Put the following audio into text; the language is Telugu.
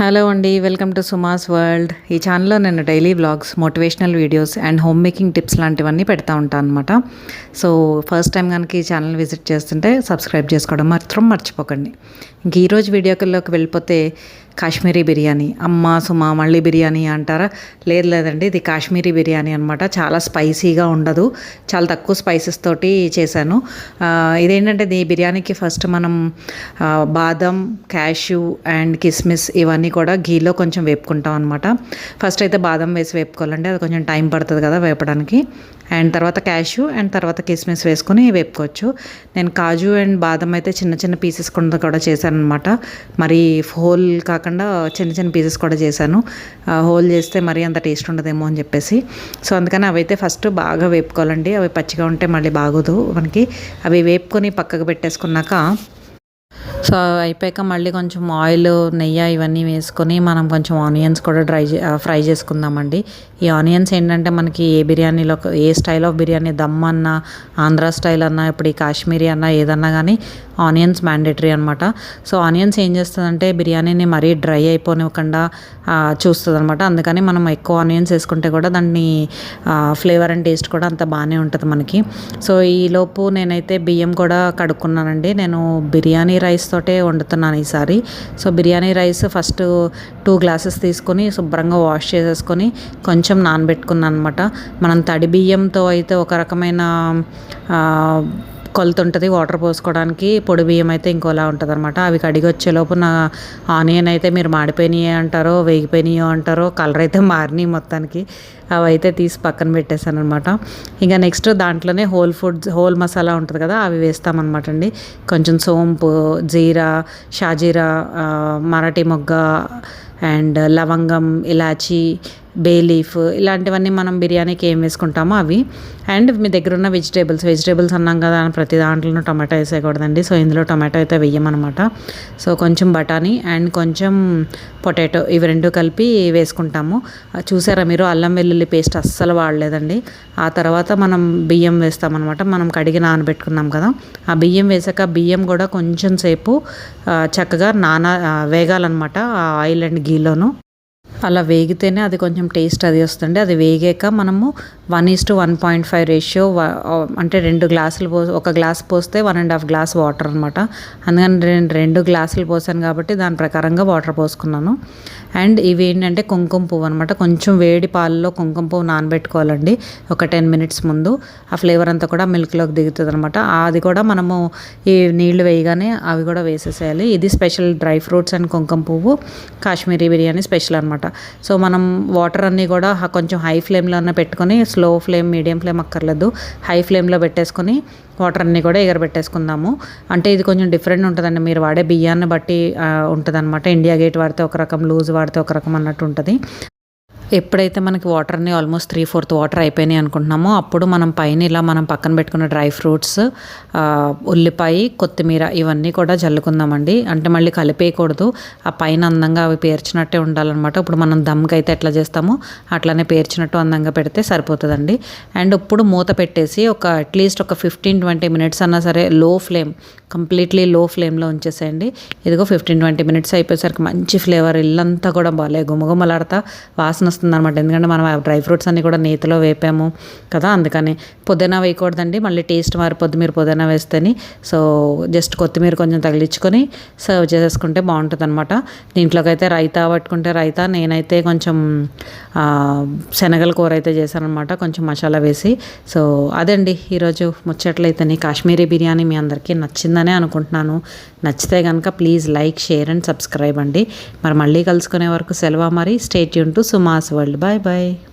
హలో అండి వెల్కమ్ టు సుమాస్ వరల్డ్ ఈ ఛానల్లో నేను daily vlogs motivational videos and home making tips లాంటివన్నీ పెడతా ఉంటాను అనమాట సో ఫస్ట్ టైం కనుక ఈ ఛానల్ విజిట్ చేస్తుంటే సబ్స్క్రైబ్ చేసుకోవడం మాత్రం మర్చిపోకండి. ఇంక ఈరోజు వీడియోకి వెళ్ళిపోతే కాశ్మీరీ బిర్యానీ. అమ్మ సుమా మళ్ళీ బిర్యానీ అంటారా? లేదు లేదండి ఇది కాశ్మీరీ బిర్యానీ అనమాట చాలా స్పైసీగా ఉండదు. చాలా తక్కువ స్పైసెస్ తోటి చేశాను. ఇదేంటంటే ఈ బిర్యానీకి ఫస్ట్ మనం బాదం క్యాష్యూ అండ్ కిస్మిస్ ఇవన్నీ కూడా గీలో కొంచెం వేపుకుంటాం అనమాట ఫస్ట్ అయితే బాదం వేసి వేపుకోవాలంటే అది కొంచెం టైం పడుతుంది కదా వేపడానికి. అండ్ తర్వాత క్యాష్యూ అండ్ తర్వాత కిస్మిస్ వేసుకొని వేపుకోవచ్చు. నేను కాజు అండ్ బాదం అయితే చిన్న చిన్న పీసెస్ కూడా చేశాను అనమాట మరి హోల్ కాకుండా కాకుండా చిన్న చిన్న పీసెస్ కూడా చేశాను. హోల్ చేస్తే మరీ అంత టేస్ట్ ఉండదేమో అని చెప్పేసి. సో అందుకని అవైతే ఫస్ట్ బాగా వేపుకోవాలండి. అవి పచ్చిగా ఉంటే మళ్ళీ బాగోదు. మనకి అవి వేపుకొని పక్కకు పెట్టేసుకున్నాక సో అయిపోయాక మళ్ళీ కొంచెం ఆయిల్ నెయ్యి ఇవన్నీ వేసుకొని మనం కొంచెం ఆనియన్స్ కూడా డ్రై ఫ్రై చేసుకుందామండి. ఈ ఆనియన్స్ ఏంటంటే మనకి ఏ బిర్యానీలో ఏ స్టైల్ ఆఫ్ బిర్యానీ దమ్ అన్నా ఆంధ్ర స్టైల్ అన్నా ఇప్పుడు ఈ కాశ్మీరీ అన్నా ఏదన్నా కానీ ఆనియన్స్ మ్యాండేటరీ అనమాట సో ఆనియన్స్ ఏం చేస్తుందంటే బిర్యానీని మరీ డ్రై అయిపోనివ్వకుండా చూస్తుంది అనమాట అందుకని మనం ఎక్కువ ఆనియన్స్ వేసుకుంటే కూడా దాన్ని ఫ్లేవర్ అండ్ టేస్ట్ కూడా అంత బాగానే ఉంటుంది మనకి. సో ఈలోపు నేనైతే బియ్యం కూడా కడుక్కున్నానండి. నేను బిర్యానీ రైస్ తోటే వండుతున్నాను ఈసారి. So biryani rice first two glasses తీసుకొని శుభ్రంగా వాష్ చేసేసుకొని కొంచెం నానబెట్టుకున్నాను అనమాట మనం తడి బియ్యంతో అయితే ఒక రకమైన కొలత ఉంటుంది వాటర్ పోసుకోవడానికి. పొడి బియ్యం అయితే ఇంకోలా ఉంటుంది అనమాట అవి కడిగి వచ్చేలోపు నా ఆనియన్ అయితే మీరు మాడిపోయినాయి అంటారో వేగిపోయినాయో అంటారో కలర్ అయితే మారినాయి మొత్తానికి. అవైతే తీసి పక్కన పెట్టేశాను అనమాట ఇంకా నెక్స్ట్ దాంట్లోనే హోల్ ఫుడ్స్ హోల్ మసాలా ఉంటుంది కదా అవి వేస్తామన్నమాట అండి. కొంచెం సోంపు జీరా షాజీరా మరాఠీ మొగ్గ అండ్ లవంగం ఇలాచి బే లీఫ్ ఇలాంటివన్నీ మనం బిర్యానీకి ఏం వేసుకుంటామో అవి. అండ్ మీ దగ్గర ఉన్న వెజిటేబుల్స్ వెజిటేబుల్స్ అన్నాం కదా ప్రతి దాంట్లోనూ టమాటా వేసేయకూడదండి. సో ఇందులో టమాటా అయితే వెయ్యమన్నమాట. సో కొంచెం బఠానీ అండ్ కొంచెం పొటాటో ఇవి రెండు కలిపి వేసుకుంటాము. చూసారా మీరు అల్లం వెల్లుల్లి పేస్ట్ అస్సలు వాడలేదండి. ఆ తర్వాత మనం బియ్యం వేస్తామన్నమాట. మనం కడిగి నానబెట్టుకున్నాం కదా. ఆ బియ్యం వేసాక బియ్యం కూడా కొంచెం సేపు చక్కగా నాన వేగాలన్నమాట ఆ ఆయిల్ అండ్ గీలోను. అలా వేగితేనే అది కొంచెం టేస్ట్ అది వస్తుంది అది వేగాక మనము one is to one point five ratio అంటే రెండు గ్లాసులు పో ఒక గ్లాస్ పోస్తే one and half glass water అనమాట అందుకని నేను రెండు గ్లాసులు పోసాను కాబట్టి దాని ప్రకారంగా వాటర్ పోసుకున్నాను. అండ్ ఇవి ఏంటంటే కుంకుమ పువ్వు అనమాట కొంచెం వేడి పాలలో కుంకుమ పువ్వు నానబెట్టుకోవాలండి. ఒక టెన్ మినిట్స్ ముందు. ఆ ఫ్లేవర్ అంతా కూడా మిల్క్లోకి దిగుతుంది అనమాట అది కూడా మనము ఈ నీళ్ళు వేయగానే అవి కూడా వేసేసేయాలి. ఇది స్పెషల్ డ్రై ఫ్రూట్స్ అండ్ కుంకుమ పువ్వు. కాశ్మీరీ బిర్యానీ స్పెషల్ అనమాట సో మనం వాటర్ అన్నీ కూడా కొంచెం హై ఫ్లేమ్లోనే పెట్టుకొని స్లో ఫ్లేమ్ మీడియం ఫ్లేమ్ అక్కర్లేదు. హై ఫ్లేమ్లో పెట్టేసుకొని వాటర్ అన్నీ కూడా ఎగరబెట్టేసుకుందాము. అంటే ఇది కొంచెం డిఫరెంట్ ఉంటుందండి. మీరు వాడే బియ్యాన్ని బట్టి ఉంటుంది అనమాట ఇండియా గేట్ వాడితే ఒక రకం లూజ్ వాడితే ఒక రకం అన్నట్టు ఉంటుంది. ఎప్పుడైతే మనకి వాటర్ని ఆల్మోస్ట్ త్రీ ఫోర్త్ వాటర్ అయిపోయినాయి అనుకుంటున్నామో అప్పుడు మనం పైన ఇలా మనం పక్కన పెట్టుకున్న డ్రై ఫ్రూట్స్ ఉల్లిపాయ కొత్తిమీర ఇవన్నీ కూడా జల్లుకుందామండి. అంటే మళ్ళీ కలిపేయకూడదు. ఆ పైన అందంగా అవి పేర్చినట్టే ఉండాలన్నమాట. ఇప్పుడు మనం దమ్కి అయితే ఎట్లా చేస్తామో అట్లానే పేర్చినట్టు అందంగా పెడితే సరిపోతుందండి. అండ్ ఇప్పుడు మూత పెట్టేసి ఒక అట్లీస్ట్ ఒక ఫిఫ్టీన్ ట్వంటీ మినిట్స్ అన్నా సరే లో ఫ్లేమ్ కంప్లీట్లీ లో ఫ్లేమ్లో ఉంచేసేయండి. ఇదిగో ఫిఫ్టీన్ ట్వంటీ మినిట్స్ అయిపోయేసరికి మంచి ఫ్లేవర్ ఇల్లంతా కూడా బాగాలే గుమగుమలాడతా వాసన వస్తుంది అనమాట ఎందుకంటే మనం డ్రై ఫ్రూట్స్ అన్నీ కూడా నేతిలో వేపాము కదా అందుకని పుదీనా వేయకూడదండి. మళ్ళీ టేస్ట్ మారిపోద్ది మీరు పుదీనా వేస్తేనే. సో జస్ట్ కొత్తిమీర కొంచెం తగిలించుకొని సర్వ్ చేసేసుకుంటే బాగుంటుంది అనమాట దీంట్లోకి అయితే రైతా పట్టుకుంటే రైతా నేనైతే కొంచెం శనగల కూర అయితే చేశానమాట కొంచెం మసాలా వేసి. సో అదండి ఈరోజు ముచ్చట్లయితే కాశ్మీరీ బిర్యానీ మీ అందరికీ నచ్చిందనే అనుకుంటున్నాను. నచ్చితే కనుక please like share and subscribe అండి. మరి మళ్ళీ కలుసుకునే వరకు సెలవు మరి state Yoon to సుమాస్. world bye bye